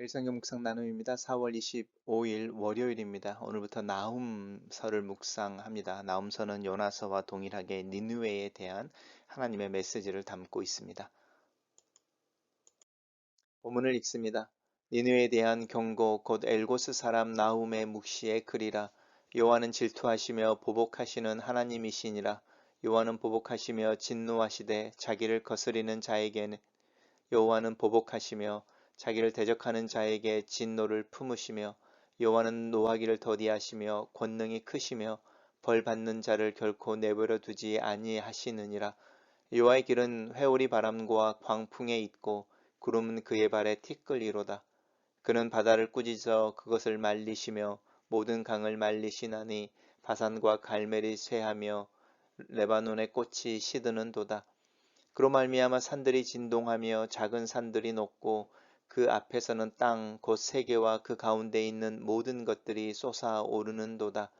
일성경 묵상 나눔입니다. 4월 25일 월요일입니다. 오늘부터 나훔서를 묵상합니다. 나훔서는 요나서와 동일하게 니누웨에 대한 하나님의 메시지를 담고 있습니다. 본문을 읽습니다. 니누에 대한 경고 곧 엘고스 사람 나훔의 묵시의 글이라 여호와는 질투하시며 보복하시는 하나님이시니라 여호와는 보복하시며 진노하시되 자기를 거스리는 자에게는 여호와는 보복하시며 자기를 대적하는 자에게 진노를 품으시며 여호와는 노하기를 더디하시며 권능이 크시며 벌 받는 자를 결코 내버려 두지 아니하시느니라. 여호와의 길은 회오리 바람과 광풍에 있고 구름은 그의 발에 티끌이로다. 그는 바다를 꾸짖어 그것을 말리시며 모든 강을 말리시나니 바산과 갈멜이 쇠하며 레바논의 꽃이 시드는 도다. 그로 말미암아 산들이 진동하며 작은 산들이 녹고 그 앞에서는 땅 곧 세계와 그 가운데 있는 모든 것들이 솟아오르는도다.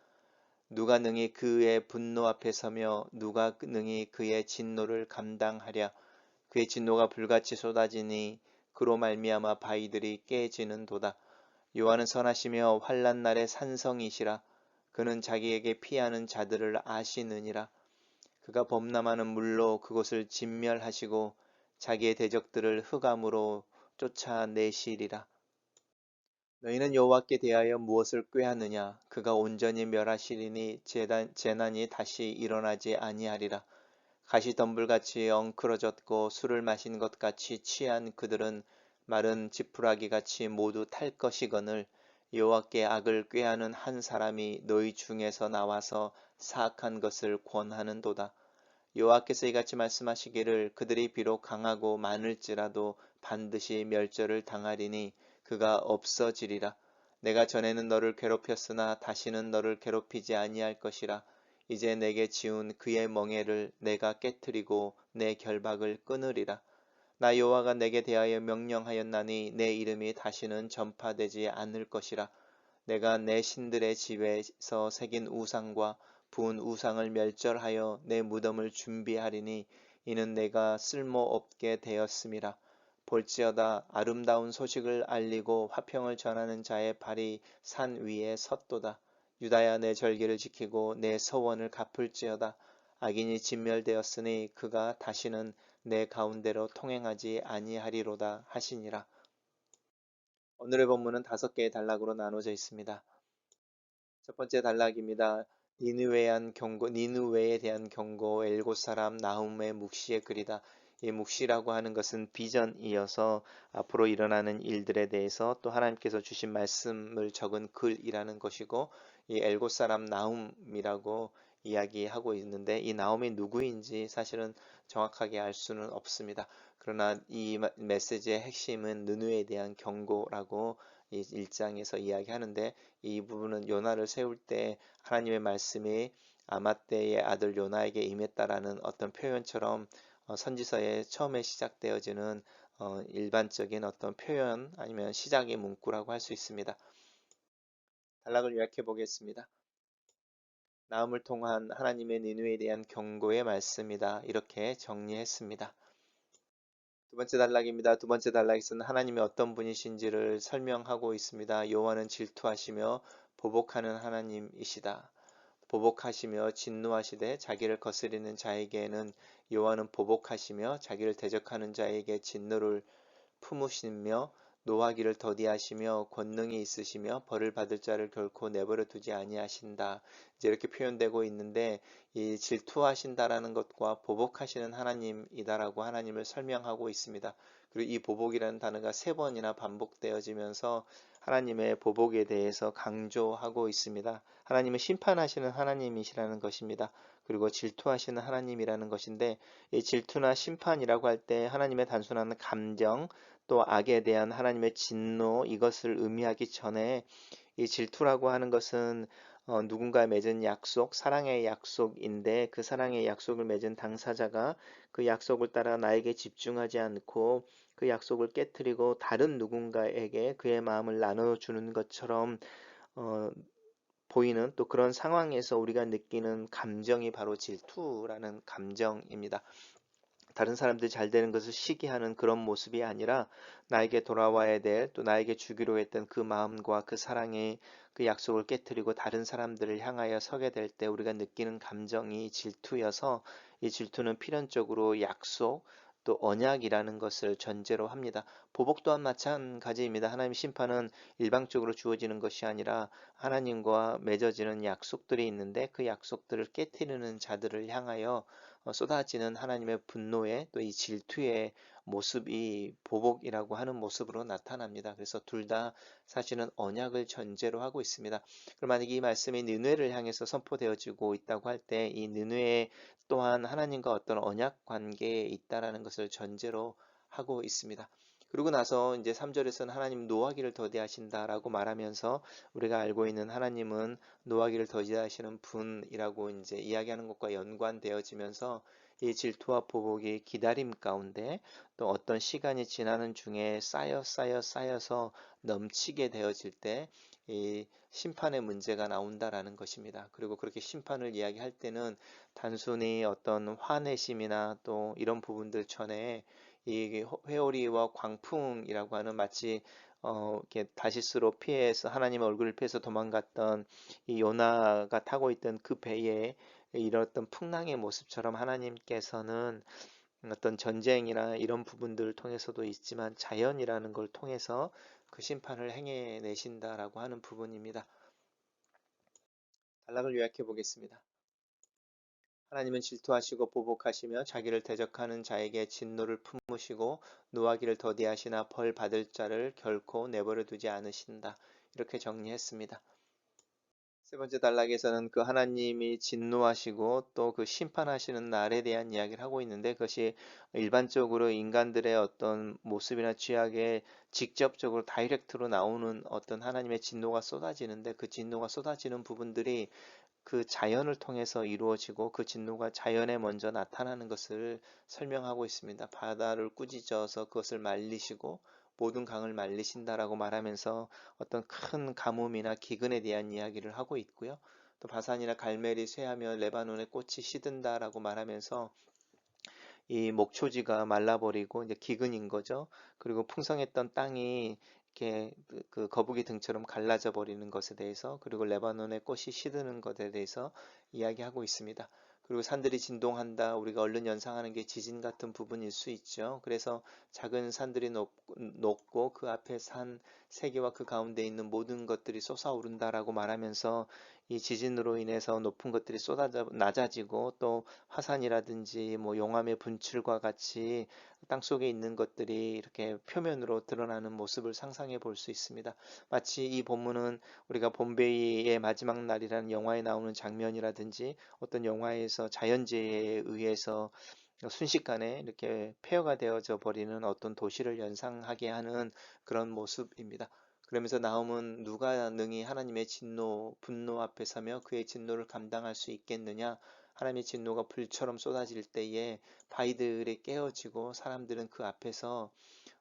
누가 능히 그의 분노 앞에 서며 누가 능히 그의 진노를 감당하랴. 그의 진노가 불같이 쏟아지니 그로 말미암아 바위들이 깨지는도다. 요한은 선하시며 환란 날의 산성이시라. 그는 자기에게 피하는 자들을 아시느니라. 그가 범람하는 물로 그곳을 진멸하시고 자기의 대적들을 흑암으로 쫓아내시리라. 너희는 여호와께 대하여 무엇을 꾀하느냐? 그가 온전히 멸하시리니 재단, 재난이 다시 일어나지 아니하리라. 가시덤불같이 엉클어졌고 술을 마신 것 같이 취한 그들은 마른 지푸라기 같이 모두 탈 것이거늘 여호와께 악을 꾀하는 한 사람이 너희 중에서 나와서 사악한 것을 권하는도다. 여호와께서 이같이 말씀하시기를 그들이 비록 강하고 많을지라도 반드시 멸절을 당하리니 그가 없어지리라. 내가 전에는 너를 괴롭혔으나 다시는 너를 괴롭히지 아니할 것이라. 이제 내게 지운 그의 멍에를 내가 깨뜨리고 내 결박을 끊으리라. 나 여호와가 내게 대하여 명령하였나니 내 이름이 다시는 전파되지 않을 것이라. 내가 내 신들의 집에서 새긴 우상과 부은 우상을 멸절하여 내 무덤을 준비하리니 이는 내가 쓸모없게 되었음이라. 볼지어다 아름다운 소식을 알리고 화평을 전하는 자의 발이 산 위에 섰도다. 유다야 내 절기를 지키고 내 서원을 갚을지어다. 악인이 진멸되었으니 그가 다시는 내 가운데로 통행하지 아니하리로다 하시니라. 오늘의 본문은 다섯 개의 단락으로 나눠져 있습니다. 첫 번째 단락입니다. 니누웨한 경고, 니누웨에 대한 경고, 엘고 사람 나훔의 묵시의 글이다. 이 묵시라고 하는 것은 비전이어서 앞으로 일어나는 일들에 대해서 또 하나님께서 주신 말씀을 적은 글이라는 것이고 이 엘고 사람 나움이라고 이야기하고 있는데 이 나움이 누구인지 사실은 정확하게 알 수는 없습니다. 그러나 이 메시지의 핵심은 느누에 대한 경고라고 이 1장에서 이야기하는데 이 부분은 요나를 세울 때 하나님의 말씀이 아마떼의 아들 요나에게 임했다라는 어떤 표현처럼 어, 선지서에 처음에 시작되어지는 어, 일반적인 어떤 표현 아니면 시작의 문구라고 할 수 있습니다. 단락을 요약해 보겠습니다. 나음을 통한 하나님의 니누에 대한 경고의 말씀이다. 이렇게 정리했습니다. 두 번째 단락입니다. 두 번째 단락에서는 하나님이 어떤 분이신지를 설명하고 있습니다. 여호와는 질투하시며 보복하는 하나님이시다. 보복하시며 진노하시되 자기를 거스리는 자에게는 여호와는 보복하시며 자기를 대적하는 자에게 진노를 품으시며 노하기를 더디하시며 권능이 있으시며 벌을 받을 자를 결코 내버려 두지 아니하신다. 이제 이렇게 표현되고 있는데 이 질투하신다라는 것과 보복하시는 하나님이다라고 하나님을 설명하고 있습니다. 그리고 이 보복이라는 단어가 세 번이나 반복되어지면서 하나님의 보복에 대해서 강조하고 있습니다. 하나님은 심판하시는 하나님이시라는 것입니다. 그리고 질투하시는 하나님이라는 것인데 이 질투나 심판이라고 할 때 하나님의 단순한 감정 또 악에 대한 하나님의 진노 이것을 의미하기 전에 이 질투라고 하는 것은 어, 누군가 맺은 약속, 사랑의 약속인데 그 사랑의 약속을 맺은 당사자가 그 약속을 따라 나에게 집중하지 않고 그 약속을 깨뜨리고 다른 누군가에게 그의 마음을 나눠주는 것처럼 어, 보이는 또 그런 상황에서 우리가 느끼는 감정이 바로 질투라는 감정입니다. 다른 사람들이 잘 되는 것을 시기하는 그런 모습이 아니라 나에게 돌아와야 될 또 나에게 주기로 했던 그 마음과 그 사랑의 그 약속을 깨뜨리고 다른 사람들을 향하여 서게 될 때 우리가 느끼는 감정이 질투여서 이 질투는 필연적으로 약속 또 언약이라는 것을 전제로 합니다. 보복 또한 마찬가지입니다. 하나님 심판은 일방적으로 주어지는 것이 아니라 하나님과 맺어지는 약속들이 있는데 그 약속들을 깨뜨리는 자들을 향하여 어, 쏟아지는 하나님의 분노에 또 이 질투의 모습이 보복이라고 하는 모습으로 나타납니다. 그래서 둘 다 사실은 언약을 전제로 하고 있습니다. 그럼 만약 이 말씀이 느뇌를 향해서 선포되어지고 있다고 할 때 이 느뇌 또한 하나님과 어떤 언약 관계에 있다라는 것을 전제로 하고 있습니다. 그리고 나서 이제 3절에서는 하나님 노하기를 더디하신다라고 말하면서 우리가 알고 있는 하나님은 노하기를 더디하시는 분이라고 이제 이야기하는 것과 연관되어지면서 이 질투와 보복이 기다림 가운데 또 어떤 시간이 지나는 중에 쌓여 쌓여 쌓여서 넘치게 되어질 때 이 심판의 문제가 나온다라는 것입니다. 그리고 그렇게 심판을 이야기할 때는 단순히 어떤 화내심이나 또 이런 부분들 전에 이 회오리와 광풍이라고 하는 마치 어, 이렇게 다시스로 피해서 하나님의 얼굴을 피해서 도망갔던 이 요나가 타고 있던 그 배에 이렇던 풍랑의 모습처럼 하나님께서는 어떤 전쟁이나 이런 부분들을 통해서도 있지만 자연이라는 걸 통해서 그 심판을 행해 내신다라고 하는 부분입니다. 단락을 요약해 보겠습니다. 하나님은 질투하시고 보복하시며 자기를 대적하는 자에게 진노를 품으시고 노하기를 더디하시나 벌 받을 자를 결코 내버려 두지 않으신다. 이렇게 정리했습니다. 세 번째 단락에서는 그 하나님이 진노하시고 또 그 심판하시는 날에 대한 이야기를 하고 있는데 그것이 일반적으로 인간들의 어떤 모습이나 취약에 직접적으로 다이렉트로 나오는 어떤 하나님의 진노가 쏟아지는데 그 진노가 쏟아지는 부분들이 그 자연을 통해서 이루어지고 그 진노가 자연에 먼저 나타나는 것을 설명하고 있습니다. 바다를 꾸짖어서 그것을 말리시고 모든 강을 말리신다라고 말하면서 어떤 큰 가뭄이나 기근에 대한 이야기를 하고 있고요. 또 바산이나 갈멜이 쇠하며 레바논의 꽃이 시든다라고 말하면서 이 목초지가 말라버리고 이제 기근인 거죠. 그리고 풍성했던 땅이 이렇게 그, 그 거북이 등처럼 갈라져 버리는 것에 대해서 그리고 레바논의 꽃이 시드는 것에 대해서 이야기하고 있습니다. 그리고 산들이 진동한다. 우리가 얼른 연상하는 게 지진 같은 부분일 수 있죠. 그래서 작은 산들이 높, 높고 그 앞에 산 세계와 그 가운데 있는 모든 것들이 솟아오른다라고 말하면서 이 지진으로 인해서 높은 것들이 쏟아져 낮아지고 또 화산이라든지 뭐 용암의 분출과 같이 땅 속에 있는 것들이 이렇게 표면으로 드러나는 모습을 상상해 볼 수 있습니다. 마치 이 본문은 우리가 봄베이의 마지막 날이라는 영화에 나오는 장면이라든지 어떤 영화에서 자연재해에 의해서 순식간에 이렇게 폐허가 되어져 버리는 어떤 도시를 연상하게 하는 그런 모습입니다. 그러면서 나옴은 누가 능히 하나님의 진노, 분노 앞에 서며 그의 진노를 감당할 수 있겠느냐? 하나님의 진노가 불처럼 쏟아질 때에 바위들이 깨어지고 사람들은 그 앞에서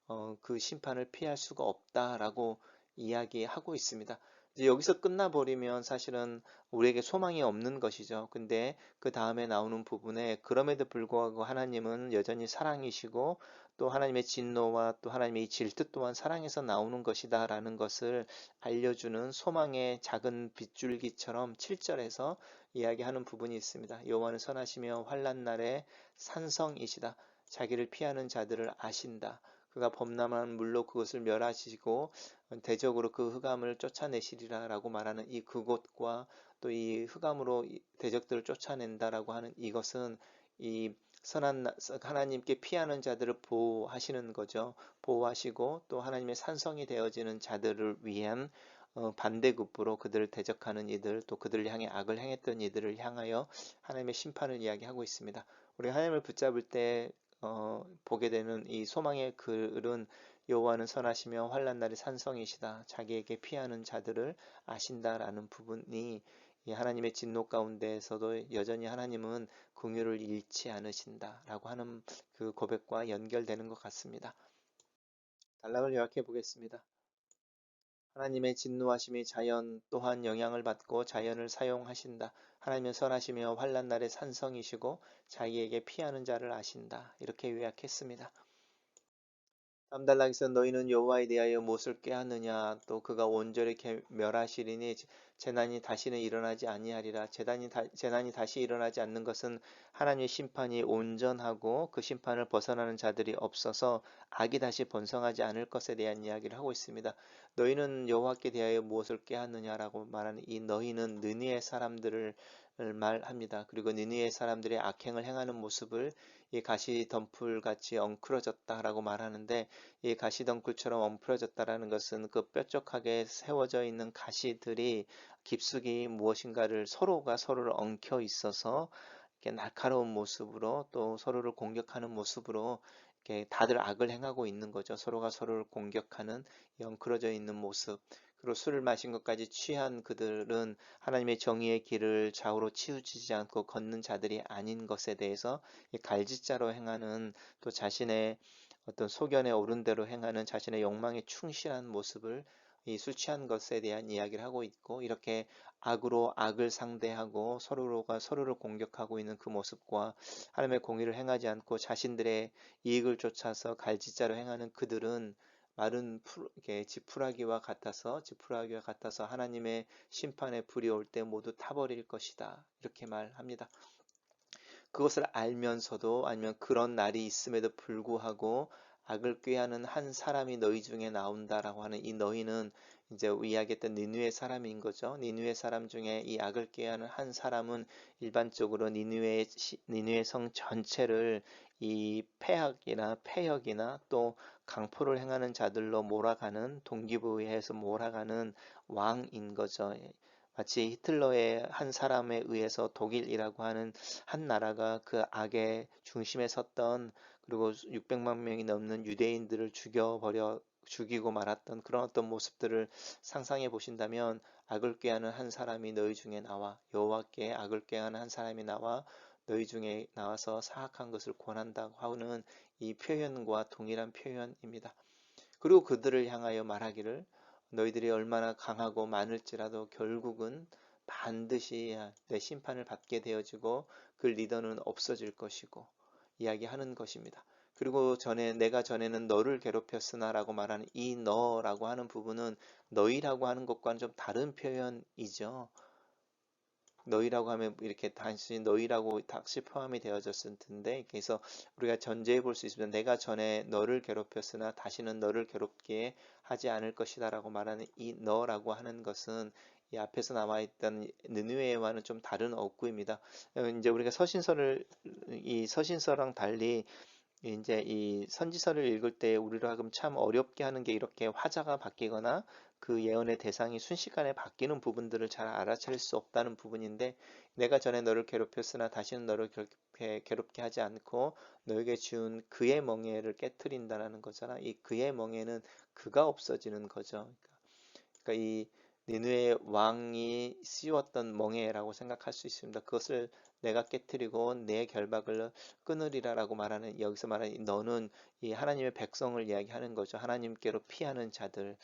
어, 그 심판을 피할 수가 없다라고 이야기하고 있습니다. 여기서 끝나버리면 사실은 우리에게 소망이 없는 것이죠. 근데 그 다음에 나오는 부분에 그럼에도 불구하고 하나님은 여전히 사랑이시고 또 하나님의 진노와 또 하나님의 질투 또한 사랑에서 나오는 것이다 라는 것을 알려주는 소망의 작은 빗줄기처럼 7절에서 이야기하는 부분이 있습니다. 여호와는 선하시며 환란 날에 산성이시다. 자기를 피하는 자들을 아신다. 그가 범람한 물로 그것을 멸하시고 대적으로 그 흑암을 쫓아내시리라 라고 말하는 이 그곳과 또 이 흑암으로 대적들을 쫓아낸다라고 하는 이것은 이 선한 하나님께 피하는 자들을 보호하시는 거죠. 보호하시고 또 하나님의 산성이 되어지는 자들을 위한 어, 반대급부로 그들을 대적하는 이들 또 그들을 향해 악을 행했던 이들을 향하여 하나님의 심판을 이야기하고 있습니다. 우리 하나님을 붙잡을 때 어, 보게 되는 이 소망의 글은 여호와는 선하시며 환란 날의 산성이시다. 자기에게 피하는 자들을 아신다라는 부분이 이 하나님의 진노 가운데에서도 여전히 하나님은 궁유를 잃지 않으신다라고 하는 그 고백과 연결되는 것 같습니다. 단락을 요약해 보겠습니다. 하나님의 진노하심이 자연 또한 영향을 받고 자연을 사용하신다. 하나님은 선하시며 환란 날에 산성이시고 자기에게 피하는 자를 아신다. 이렇게 요약했습니다. 다음 단락에서 너희는 여호와에 대하여 무엇을 꾀하느냐 또 그가 온전히 멸하시리니 재난이 다시는 일어나지 아니하리라 재난이, 다, 재난이 다시 일어나지 않는 것은 하나님의 심판이 온전하고 그 심판을 벗어나는 자들이 없어서 악이 다시 번성하지 않을 것에 대한 이야기를 하고 있습니다. 너희는 여호와께 대하여 무엇을 꾀하느냐라고 말하는 이 너희는 느니의 사람들을 말합니다. 그리고 니느의 사람들의 악행을 행하는 모습을 이 가시 덩굴 같이 엉클어졌다라고 말하는데 이 가시 덩굴처럼 엉클어졌다라는 것은 그 뾰족하게 세워져 있는 가시들이 깊숙이 무엇인가를 서로가 서로를 엉켜 있어서 이렇게 날카로운 모습으로 또 서로를 공격하는 모습으로 이렇게 다들 악을 행하고 있는 거죠. 서로가 서로를 공격하는 엉클어져 있는 모습. 그리고 술을 마신 것까지 취한 그들은 하나님의 정의의 길을 좌우로 치우치지 않고 걷는 자들이 아닌 것에 대해서 갈짓자로 행하는 또 자신의 어떤 소견에 오른 대로 행하는 자신의 욕망에 충실한 모습을 이 술 취한 것에 대한 이야기를 하고 있고 이렇게 악으로 악을 상대하고 서로가 서로를 공격하고 있는 그 모습과 하나님의 공의를 행하지 않고 자신들의 이익을 쫓아서 갈짓자로 행하는 그들은 마른 풀, 이렇게 지푸라기와 같아서 지푸라기와 같아서 하나님의 심판의 불이 올 때 모두 타버릴 것이다. 이렇게 말합니다. 그것을 알면서도 아니면 그런 날이 있음에도 불구하고 악을 꾀하는 한 사람이 너희 중에 나온다라고 하는 이 너희는 이제 이야기했던 니누의 사람인 거죠. 니누의 사람 중에 이 악을 꾀하는 한 사람은 일반적으로 니누의 니누의 성 전체를 이 폐악이나 폐역이나 또 강포를 행하는 자들로 몰아가는 동기부여에 해서 몰아가는 왕인 거죠. 마치 히틀러의 한 사람에 의해서 독일이라고 하는 한 나라가 그 악의 중심에 섰던 그리고 600만 명이 넘는 유대인들을 죽여버려 죽이고 말았던 그런 어떤 모습들을 상상해 보신다면 악을 꾀하는 한 사람이 너희 중에 나와 여호와께 악을 꾀하는 한 사람이 나와 너희 중에 나와서 사악한 것을 권한다고 하는 이 표현과 동일한 표현입니다. 그리고 그들을 향하여 말하기를 너희들이 얼마나 강하고 많을지라도 결국은 반드시 내 심판을 받게 되어지고 그 리더는 없어질 것이고 이야기하는 것입니다. 그리고 전에 내가 전에는 너를 괴롭혔으나라고 말하는 이 너라고 하는 부분은 너희라고 하는 것과는 좀 다른 표현이죠. 너희라고 하면 이렇게 단순히 너희라고 다시 포함이 되어졌을 텐데 그래서 우리가 전제해 볼 수 있습니다. 내가 전에 너를 괴롭혔으나 다시는 너를 괴롭게 하지 않을 것이다 라고 말하는 이 너라고 하는 것은 이 앞에서 나와 있던 느누에와는 좀 다른 어구입니다. 이제 우리가 서신서를 이 서신서랑 달리 이제 이 선지서를 읽을 때 우리로 하금 참 어렵게 하는 게 이렇게 화자가 바뀌거나 그 예언의 대상이 순식간에 바뀌는 부분들을 잘 알아차릴 수 없다는 부분인데 내가 전에 너를 괴롭혔으나 다시는 너를 괴롭게, 괴롭게 하지 않고 너에게 준 그의 멍에를 깨뜨린다는 거잖아. 이 그의 멍에는 그가 없어지는 거죠. 그러니까, 그러니까 이 니누의 왕이 씌웠던 멍에라고 생각할 수 있습니다. 그것을 내가 깨뜨리고 내 결박을 끊으리라라고 말하는 여기서 말하는 너는 이 하나님의 백성을 이야기하는 거죠. 하나님께로 피하는 자들,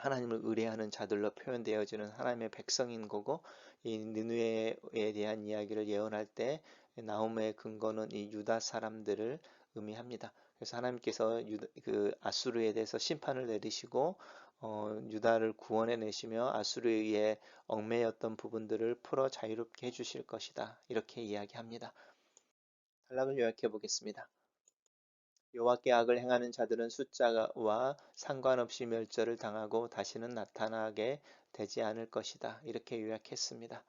하나님을 의뢰하는 자들로 표현되어지는 하나님의 백성인 거고 이 느누에에 대한 이야기를 예언할 때 나움의 근거는 이 유다 사람들을 의미합니다. 그래서 하나님께서 유다, 그 아수르에 대해서 심판을 내리시고 어, 유다를 구원해 내시며 아수르에 의해 얽매였던 부분들을 풀어 자유롭게 해주실 것이다. 이렇게 이야기합니다. 단락을 요약해 보겠습니다. 여호와께 악을 행하는 자들은 숫자와 상관없이 멸절을 당하고 다시는 나타나게 되지 않을 것이다. 이렇게 요약했습니다.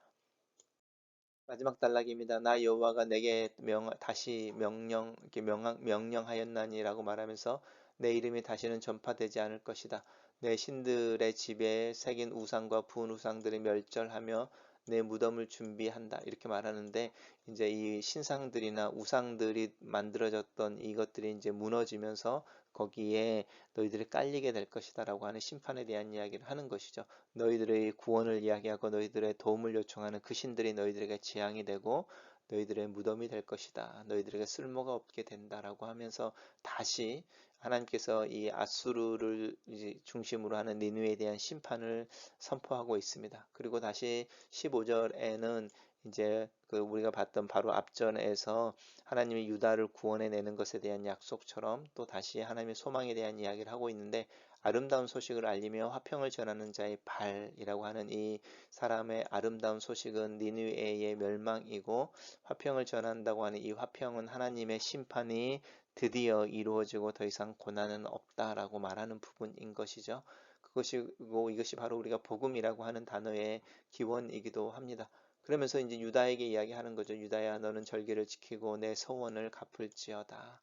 마지막 단락입니다. 나 여호와가 내게 명, 다시 명령, 명, 명령하였나니라고 말하면서 내 이름이 다시는 전파되지 않을 것이다. 내 신들의 집에 새긴 우상과 부은 우상들이 멸절하며 내 무덤을 준비한다 이렇게 말하는데 이제 이 신상들이나 우상들이 만들어졌던 이것들이 이제 무너지면서 거기에 너희들이 깔리게 될 것이다라고 하는 심판에 대한 이야기를 하는 것이죠. 너희들의 구원을 이야기하고 너희들의 도움을 요청하는 그 신들이 너희들에게 재앙이 되고 너희들의 무덤이 될 것이다. 너희들에게 쓸모가 없게 된다라고 하면서 다시 하나님께서 이 아수르를 중심으로 하는 니누에 대한 심판을 선포하고 있습니다. 그리고 다시 15절에는 이제 그 우리가 봤던 바로 앞전에서 하나님이 유다를 구원해 내는 것에 대한 약속처럼 또 다시 하나님의 소망에 대한 이야기를 하고 있는데 아름다운 소식을 알리며 화평을 전하는 자의 발이라고 하는 이 사람의 아름다운 소식은 니누에의 멸망이고 화평을 전한다고 하는 이 화평은 하나님의 심판이 드디어 이루어지고 더 이상 고난은 없다라고 말하는 부분인 것이죠. 그것이고 이것이 바로 우리가 복음이라고 하는 단어의 기원이기도 합니다. 그러면서 이제 유다에게 이야기하는 거죠. 유다야 너는 절기를 지키고 내 소원을 갚을지어다.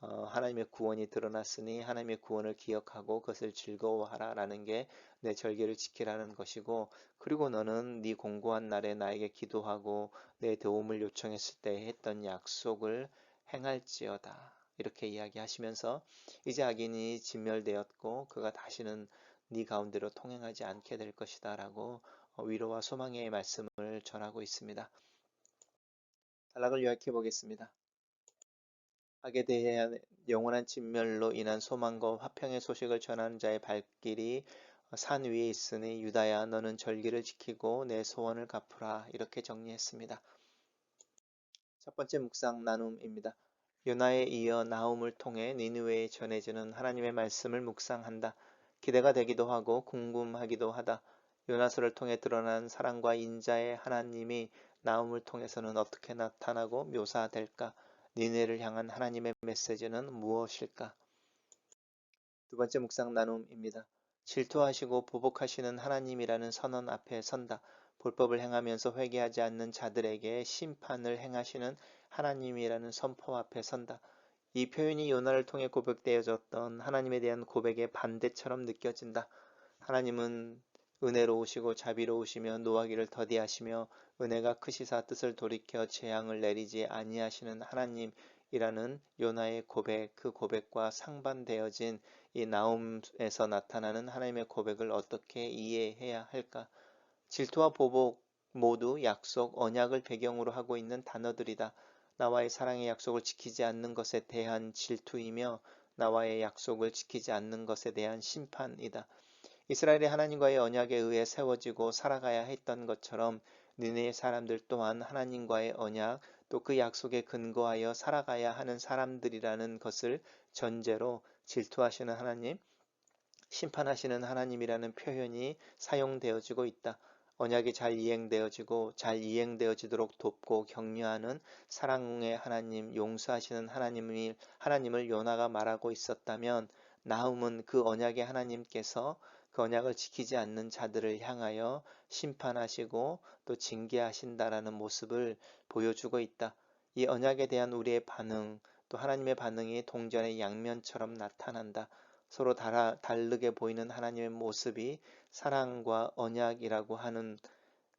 어, 하나님의 구원이 드러났으니 하나님의 구원을 기억하고 그것을 즐거워하라 라는 게 내 절기를 지키라는 것이고 그리고 너는 네 공고한 날에 나에게 기도하고 내 도움을 요청했을 때 했던 약속을 행할지어다 이렇게 이야기하시면서 이제 악인이 진멸되었고 그가 다시는 네 가운데로 통행하지 않게 될 것이다 라고 어, 위로와 소망의 말씀을 전하고 있습니다. 단락을 요약해 보겠습니다. 악에 대한 영원한 진멸로 인한 소망과 화평의 소식을 전하는 자의 발길이 산 위에 있으니 유다야 너는 절기를 지키고 내 소원을 갚으라 이렇게 정리했습니다. 첫 번째 묵상 나눔입니다. 요나에 이어 나움을 통해 니느웨에 전해지는 하나님의 말씀을 묵상한다. 기대가 되기도 하고 궁금하기도 하다. 요나서를 통해 드러난 사랑과 인자의 하나님이 나움을 통해서는 어떻게 나타나고 묘사될까? 니네를 향한 하나님의 메시지는 무엇일까? 두 번째 묵상 나눔입니다. 질투하시고 보복하시는 하나님이라는 선언 앞에 선다. 불법을 행하면서 회개하지 않는 자들에게 심판을 행하시는 하나님이라는 선포 앞에 선다. 이 표현이 요나를 통해 고백되어졌던 하나님에 대한 고백의 반대처럼 느껴진다. 하나님은 은혜로우시고 자비로우시며 노하기를 더디하시며 은혜가 크시사 뜻을 돌이켜 재앙을 내리지 아니하시는 하나님이라는 요나의 고백 그 고백과 상반되어진 이 나움에서 나타나는 하나님의 고백을 어떻게 이해해야 할까? 질투와 보복 모두 약속, 언약을 배경으로 하고 있는 단어들이다. 나와의 사랑의 약속을 지키지 않는 것에 대한 질투이며 나와의 약속을 지키지 않는 것에 대한 심판이다. 이스라엘이 하나님과의 언약에 의해 세워지고 살아가야 했던 것처럼 니네 사람들 또한 하나님과의 언약 또 그 약속에 근거하여 살아가야 하는 사람들이라는 것을 전제로 질투하시는 하나님, 심판하시는 하나님이라는 표현이 사용되어지고 있다. 언약이 잘 이행되어지고 잘 이행되어지도록 돕고 격려하는 사랑의 하나님, 용서하시는 하나님을, 하나님을 요나가 말하고 있었다면 나움은 그 언약의 하나님께서 그 언약을 지키지 않는 자들을 향하여 심판하시고 또 징계하신다라는 모습을 보여주고 있다. 이 언약에 대한 우리의 반응, 또 하나님의 반응이 동전의 양면처럼 나타난다. 서로 달아, 다르게 보이는 하나님의 모습이 사랑과 언약이라고 하는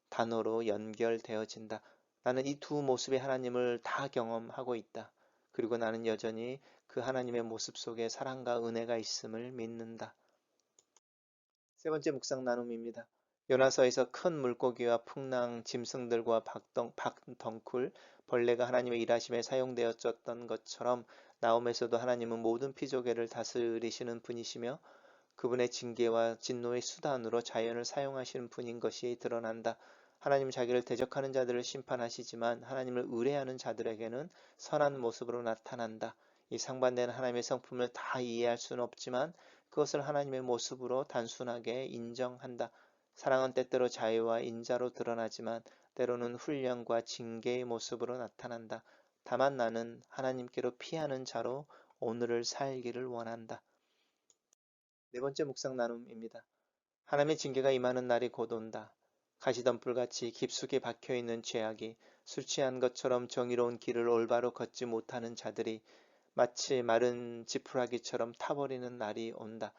단어로 연결되어진다. 나는 이 두 모습의 하나님을 다 경험하고 있다. 그리고 나는 여전히 그 하나님의 모습 속에 사랑과 은혜가 있음을 믿는다. 세 번째 묵상 나눔입니다. 요나서에서 큰 물고기와 풍랑, 짐승들과 박덩, 박덩쿨, 벌레가 하나님의 일하심에 사용되었던 것처럼 나옴에서도 하나님은 모든 피조개를 다스리시는 분이시며 그분의 징계와 진노의 수단으로 자연을 사용하시는 분인 것이 드러난다. 하나님 자기를 대적하는 자들을 심판하시지만 하나님을 의뢰하는 자들에게는 선한 모습으로 나타난다. 이 상반되는 하나님의 성품을 다 이해할 수는 없지만 그것을 하나님의 모습으로 단순하게 인정한다. 사랑은 때때로 자유와 인자로 드러나지만 때로는 훈련과 징계의 모습으로 나타난다. 다만 나는 하나님께로 피하는 자로 오늘을 살기를 원한다. 네 번째 묵상 나눔입니다. 하나님의 징계가 임하는 날이 곧 온다. 가시덤불같이 깊숙이 박혀있는 죄악이 술 취한 것처럼 정의로운 길을 올바로 걷지 못하는 자들이 마치 마른 지푸라기처럼 타버리는 날이 온다.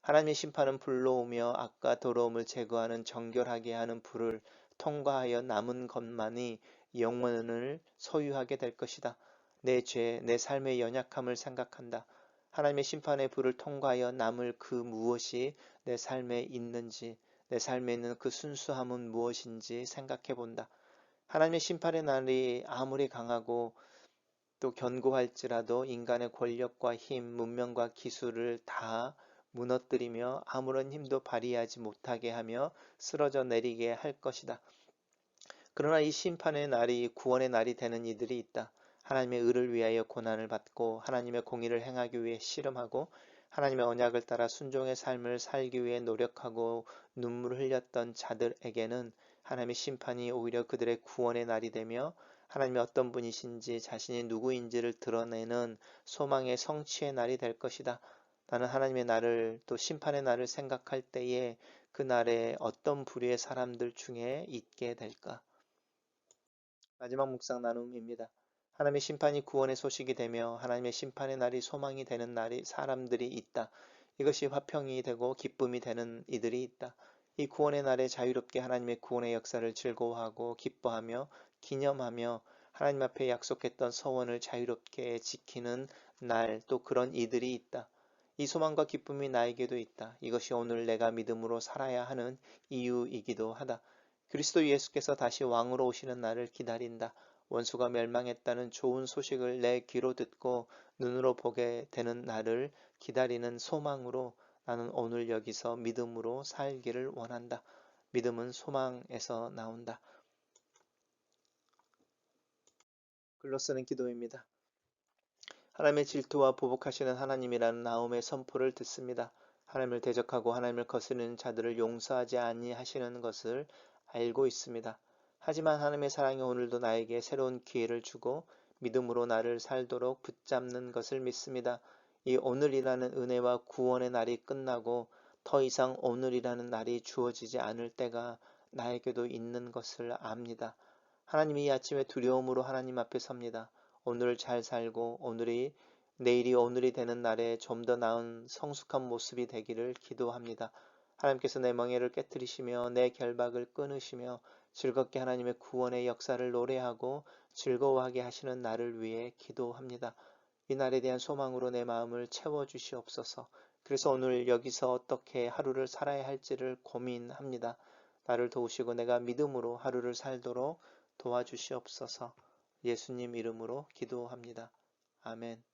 하나님의 심판은 불로 오며 악과 더러움을 제거하는 정결하게 하는 불을 통과하여 남은 것만이 영원을 소유하게 될 것이다. 내 죄, 내 삶의 연약함을 생각한다. 하나님의 심판의 불을 통과하여 남을 그 무엇이 내 삶에 있는지, 내 삶에 있는 그 순수함은 무엇인지 생각해 본다. 하나님의 심판의 날이 아무리 강하고 또 견고할지라도 인간의 권력과 힘, 문명과 기술을 다 무너뜨리며 아무런 힘도 발휘하지 못하게 하며 쓰러져 내리게 할 것이다. 그러나 이 심판의 날이 구원의 날이 되는 이들이 있다. 하나님의 의를 위하여 고난을 받고 하나님의 공의를 행하기 위해 씨름하고 하나님의 언약을 따라 순종의 삶을 살기 위해 노력하고 눈물을 흘렸던 자들에게는 하나님의 심판이 오히려 그들의 구원의 날이 되며 하나님이 어떤 분이신지 자신이 누구인지를 드러내는 소망의 성취의 날이 될 것이다. 나는 하나님의 날을 또 심판의 날을 생각할 때에 그 날에 어떤 부류의 사람들 중에 있게 될까? 마지막 묵상 나눔입니다. 하나님의 심판이 구원의 소식이 되며 하나님의 심판의 날이 소망이 되는 날이 사람들이 있다. 이것이 화평이 되고 기쁨이 되는 이들이 있다. 이 구원의 날에 자유롭게 하나님의 구원의 역사를 즐거워하고 기뻐하며 기념하며 하나님 앞에 약속했던 서원을 자유롭게 지키는 날 또 그런 이들이 있다. 이 소망과 기쁨이 나에게도 있다. 이것이 오늘 내가 믿음으로 살아야 하는 이유이기도 하다. 그리스도 예수께서 다시 왕으로 오시는 날을 기다린다. 원수가 멸망했다는 좋은 소식을 내 귀로 듣고 눈으로 보게 되는 날을 기다리는 소망으로 나는 오늘 여기서 믿음으로 살기를 원한다. 믿음은 소망에서 나온다. 글로 쓰는 기도입니다. 하나님의 질투와 보복하시는 하나님이라는 나움의 선포를 듣습니다. 하나님을 대적하고 하나님을 거스르는 자들을 용서하지 아니하시는 것을 알고 있습니다. 하지만 하나님의 사랑이 오늘도 나에게 새로운 기회를 주고 믿음으로 나를 살도록 붙잡는 것을 믿습니다. 이 오늘이라는 은혜와 구원의 날이 끝나고 더 이상 오늘이라는 날이 주어지지 않을 때가 나에게도 있는 것을 압니다. 하나님이 이 아침에 두려움으로 하나님 앞에 섭니다. 오늘을 잘 살고 오늘이 내일이 오늘이 되는 날에 좀 더 나은 성숙한 모습이 되기를 기도합니다. 하나님께서 내 멍에를 깨뜨리시며 내 결박을 끊으시며 즐겁게 하나님의 구원의 역사를 노래하고 즐거워하게 하시는 날을 위해 기도합니다. 이 날에 대한 소망으로 내 마음을 채워주시옵소서. 그래서 오늘 여기서 어떻게 하루를 살아야 할지를 고민합니다. 나를 도우시고 내가 믿음으로 하루를 살도록 도와주시옵소서. 예수님 이름으로 기도합니다. 아멘.